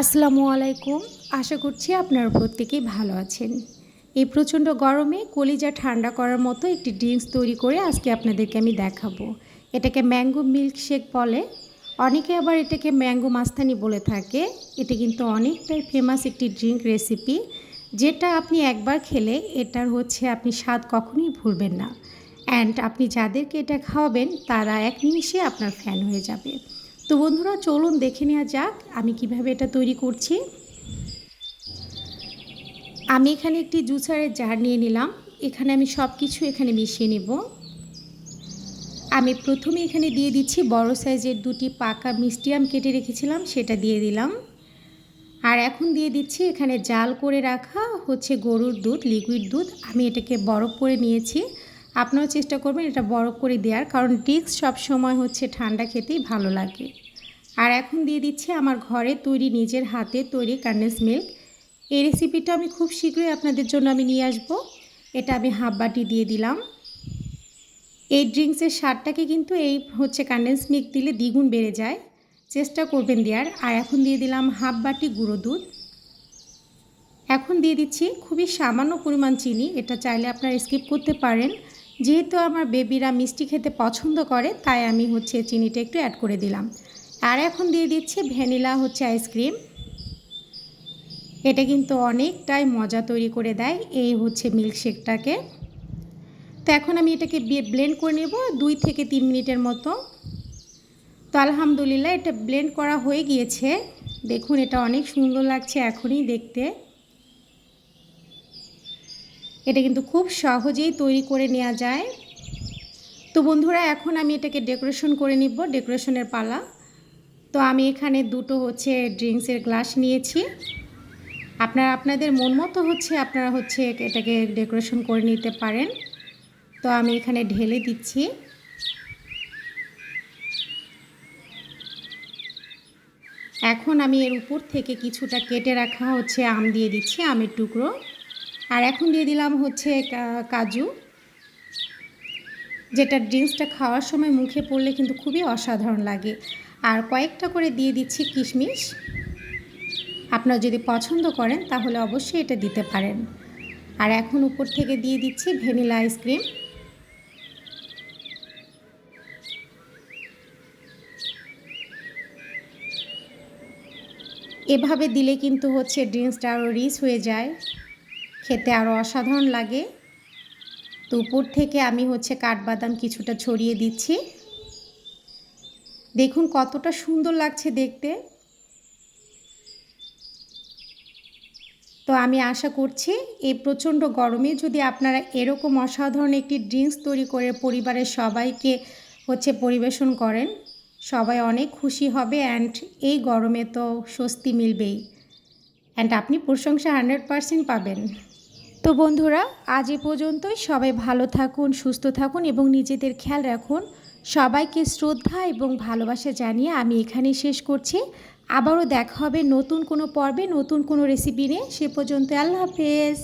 আসসালামু আলাইকুম। আশা করছি আপনারা প্রত্যেকেই ভালো আছেন। এই প্রচণ্ড গরমে কলিজা ঠান্ডা করার মতো একটি ড্রিঙ্কস তৈরি করে আজকে আপনাদেরকে আমি দেখাবো। এটাকে ম্যাঙ্গো মিল্ক শেক বলে। অনেকে আবার এটাকে ম্যাঙ্গো মাস্তানি বলে থাকে। এটা কিন্তু অনেকটাই ফেমাস একটি ড্রিঙ্ক রেসিপি যেটা আপনি একবার খেলে এটার হচ্ছে আপনি স্বাদ কখনোই ভুলবেন না। অ্যান্ড আপনি যাদেরকে এটা খাওয়াবেন, তারা এক নিমিষে আপনার ফ্যান হয়ে যাবে। তো বন্ধুরা, চলুন দেখে নেওয়া যাক আমি কীভাবে এটা তৈরি করছি। আমি এখানে একটি জুসারের জার নিয়ে নিলাম। এখানে আমি সব কিছু এখানে মিশিয়ে নেব। আমি প্রথমে এখানে দিয়ে দিচ্ছি বড় সাইজের দুটি পাকা মিষ্টি আম কেটে রেখেছিলাম, সেটা দিয়ে দিলাম। আর এখন দিয়ে দিচ্ছি এখানে জাল করে রাখা হচ্ছে গরুর দুধ, লিকুইড দুধ। আমি এটাকে বরফ করে নিয়েছি। আপনারাও চেষ্টা করবেন এটা বরফ করে দেওয়ার, কারণ ডিক্স সব সময় হচ্ছে ঠান্ডা খেতেই ভালো লাগে। আর এখন দিয়ে দিচ্ছি আমার ঘরে তৈরি নিজের হাতে তৈরি কন্ডেন্স মিল্ক এই রেসিপিটা আমি খুব শীঘ্রই আপনাদের জন্য আমি নিয়ে আসব। এটা আমি হাফ বাটি দিয়ে দিলাম। এই ড্রিঙ্কসের স্বাদটাকে কিন্তু এই হচ্ছে কন্ডেন্স মিল্ক দিলে দ্বিগুণ বেড়ে যায়। চেষ্টা করবেন দেওয়ার। আর এখন দিয়ে দিলাম হাফ বাটি গুঁড়ো দুধ। এখন দিয়ে দিচ্ছি খুবই সামান্য পরিমাণ চিনি। এটা চাইলে আপনারা স্কিপ করতে পারেন। যেহেতু আমার বেবিরা মিষ্টি খেতে পছন্দ করে, তাই আমি হচ্ছে চিনিটা একটু অ্যাড করে দিলাম। আর এখন দিয়ে দিচ্ছি ভ্যানিলা হচ্ছে আইসক্রিম এটা কিন্তু অনেকটাই মজা তৈরি করে দেয় এই হচ্ছে মিল্কশেকটাকে তো এখন আমি এটাকে ব্লেন্ড করে নেব দুই থেকে তিন মিনিটের মতো। তো আলহামদুলিল্লাহ এটা ব্লেন্ড করা হয়ে গিয়েছে। দেখুন এটা অনেক সুন্দর লাগছে এখনই দেখতে। এটা কিন্তু খুব সহজেই তৈরি করে নেওয়া যায়। তো বন্ধুরা, এখন আমি এটাকে ডেকোরেশন করে নিব, ডেকোরেশনের পালা। তো আমি এখানে দুটো হচ্ছে ড্রিঙ্কসের গ্লাস নিয়েছি। আপনারা, আপনাদের মন মতো হচ্ছে আপনারা হচ্ছে এটাকে ডেকোরেশন করে নিতে পারেন। তো আমি এখানে ঢেলে দিচ্ছি। এখন আমি এর উপর থেকে কিছুটা কেটে রাখা হচ্ছে, আম দিয়ে দিচ্ছি, আমের টুকরো। আর এখন দিয়ে দিলাম হচ্ছে কাজু, যেটা ড্রিঙ্কসটা খাওয়ার সময় মুখে পড়লে কিন্তু খুবই অসাধারণ লাগে। আর কয়েকটা করে দিয়ে দিচ্ছি কিশমিশ। আপনারা যদি পছন্দ করেন তাহলে অবশ্যই এটা দিতে পারেন। আর এখন উপর থেকে দিয়ে দিচ্ছি ভ্যানিলা আইসক্রিম এভাবে দিলে কিন্তু হচ্ছে ড্রিঙ্কসটা আরও রিচ হয়ে যায়। খেতে আরও অসাধারণ লাগে। তো উপর থেকে আমি হচ্ছে কাঠবাদাম কিছুটা ছড়িয়ে দিচ্ছি। দেখুন কতটা সুন্দর লাগছে দেখতে। তো আমি আশা করছি এই প্রচণ্ড গরমে যদি আপনারা এরকম অসাধারণ একটি ড্রিঙ্কস তৈরি করে পরিবারের সবাইকে হচ্ছে পরিবেশন করেন, সবাই অনেক খুশি হবে অ্যান্ড এই গরমে তো স্বস্তি মিলবেই। অ্যান্ড আপনি প্রশংসা হান্ড্রেড পারসেন্ট পাবেন। তো বন্ধুরা, আজ এ পর্যন্তই। সবাই ভালো থাকুন, সুস্থ থাকুন এবং নিজেদের খেয়াল রাখুন। সবাইকে শ্রদ্ধা এবং ভালোবাসা জানিয়ে আমি এখানেই শেষ করছি। আবারও দেখা হবে নতুন কোনো পর্বে, নতুন কোনো রেসিপি নিয়ে। সে পর্যন্ত আল্লাহ হাফেজ।